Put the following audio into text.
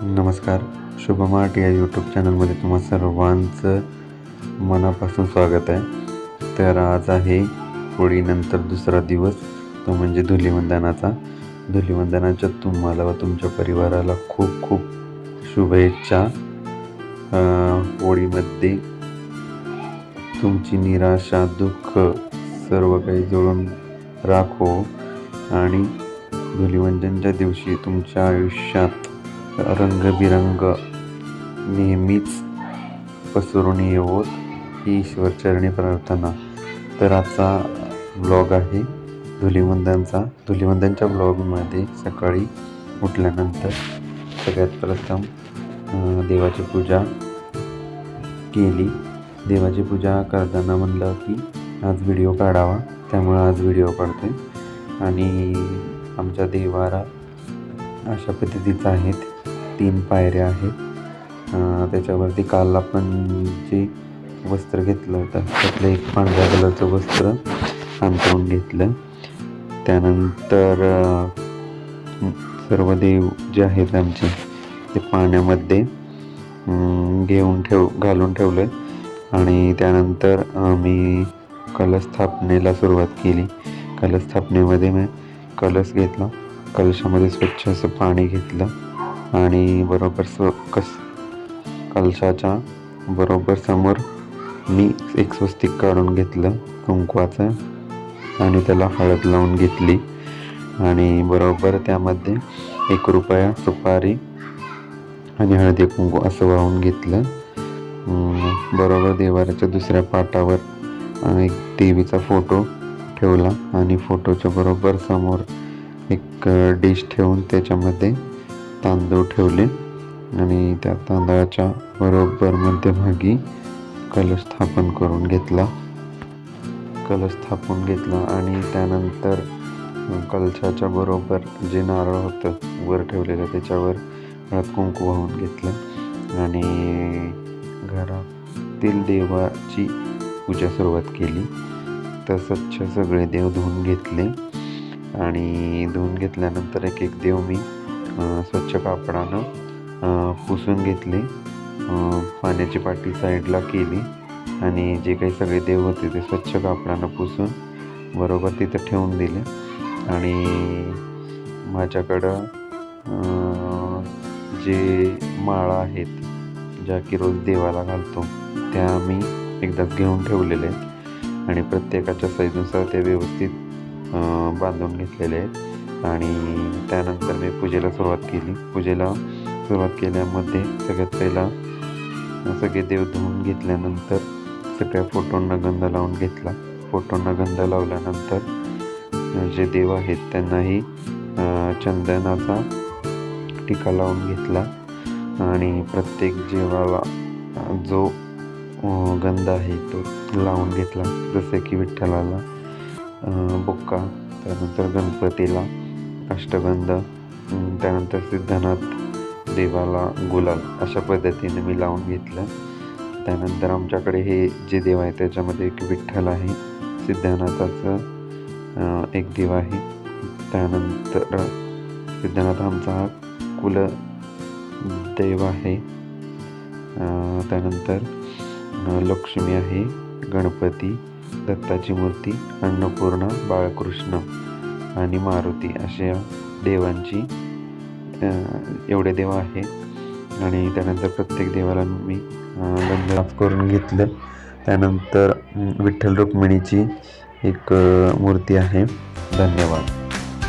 नमस्कार. शुभमार्ट या यूट्यूब चॅनलमध्ये तुम्हा सर्वांचं मनापासून स्वागत आहे. तर आज आहे होळीनंतर दुसरा दिवस तो म्हणजे धुलीवंदनाचा. धुलीवंदनाच्या तुम्हाला व तुमच्या परिवाराला खूप खूप शुभेच्छा. होळीमध्ये तुमची निराशा दुःख सर्व काही जुळून राखो आणि धुलीवंदनच्या दिवशी तुमच्या आयुष्यात रंगबिरंग नेहमीच पसरून येवोत ही ईश्वरचरणी प्रार्थना. तर आजचा ब्लॉग आहे धुलीवंदनचा. धुलीवंदनच्या ब्लॉगमध्ये सकाळी उठल्यानंतर सगळ्यात प्रथम देवाची पूजा केली. देवाची पूजा करताना म्हणलं की आज व्हिडिओ काढावा त्यामुळं आज व्हिडिओ काढतोय. आणि आमच्या देवारा अशा पद्धतीचा आहेत तीन पायऱ्या आहेत. त्याच्यावरती काल आपण जे वस्त्र घेतलं होतं त्यातलं एक पांढऱ्या कलरचं वस्त्र अंतरून घेतलं. त्यानंतर सर्व देव जे आहेत आमचे ते पाण्यामध्ये घेऊन ठेव घालून ठेवलं. आणि त्यानंतर मी कलश स्थापनेला सुरुवात केली. कलश स्थापनेमध्ये मी कलश घेतला. कलशामध्ये स्वच्छ असं पाणी घेतलं. आणि बरोबर स्व कस कलशाच्या बरोबर समोर मी एक स्वस्तिक काढून घेतलं कुंकवाचं. आणि त्याला हळद लावून घेतली. आणि बरोबर त्यामध्ये एक रुपया सुपारी आणि हळदी कुंकू असं वाहून घेतलं. बरोबर देवाराच्या दुसऱ्या पाटावर एक देवीचा फोटो ठेवला. आणि फोटोच्या बरोबर समोर एक डिश ठेवून त्याच्यामध्ये तांदूळ ठेवले आणि त्या तांदळाच्या बरोबर मध्यभागी कलश स्थापन करून घेतला. कलश स्थापून घेतला आणि त्यानंतर कलशाच्या बरोबर जे नारळ होतं वर ठेवलेलं त्याच्यावर हळद कुंकू वाहून घेतलं आणि घरातील देवाची पूजा सुरुवात केली. तर स्वच्छ सगळे देव धुवून घेतले आणि धुवून घेतल्यानंतर एक एक देव मी स्वच्छ कापडानं पुसून घेतली. पाण्याची पाटी साईडला केली आणि जे काही सगळे देव होते ते स्वच्छ कापडानं पुसून बरोबर तिथं ठेवून दिले. आणि माझ्याकडं जे माळा आहेत ज्या की रोज देवाला घालतो त्या मी एकदा घेऊन ठेवलेल्या आहेत. आणि प्रत्येकाच्या साईजनुसार ते व्यवस्थित बांधून घेतलेले आहेत. आणि त्यानंतर मी पूजेला सुरुवात केली. पूजेला सुरुवात केल्यामध्ये सगळ्यात पहिला सगळे देव धुवून घेतल्यानंतर सगळ्या फोटोंना गंध लावून घेतला. फोटोंना गंध लावल्यानंतर जे देव आहेत त्यांनाही चंदनाचा टिका लावून घेतला. आणि प्रत्येक जीवाला जो गंध आहे तो लावून घेतला. जसे की विठ्ठलाला बुक्का त्यानंतर गणपतीला अष्टगंध त्यानंतर सिद्धनाथ देवाला गुलाल अशा पद्धतीने मी लावून घेतलं. त्यानंतर आमच्याकडे हे जे देव आहे त्याच्यामध्ये एक विठ्ठल आहे सिद्धनाथाचं एक देव आहे. त्यानंतर सिद्धनाथ आमचा हा कुल देव आहे. त्यानंतर लक्ष्मी आहे गणपती दत्ताची मूर्ती अन्नपूर्णा बाळकृष्ण. आणि मारुती अशा देवांची एवढे देव आहे. आणि त्यानंतर प्रत्येक देवाला मी अं, करून घेतलं. त्यानंतर विठ्ठल रुक्मिणीची एक मूर्ती आहे. धन्यवाद.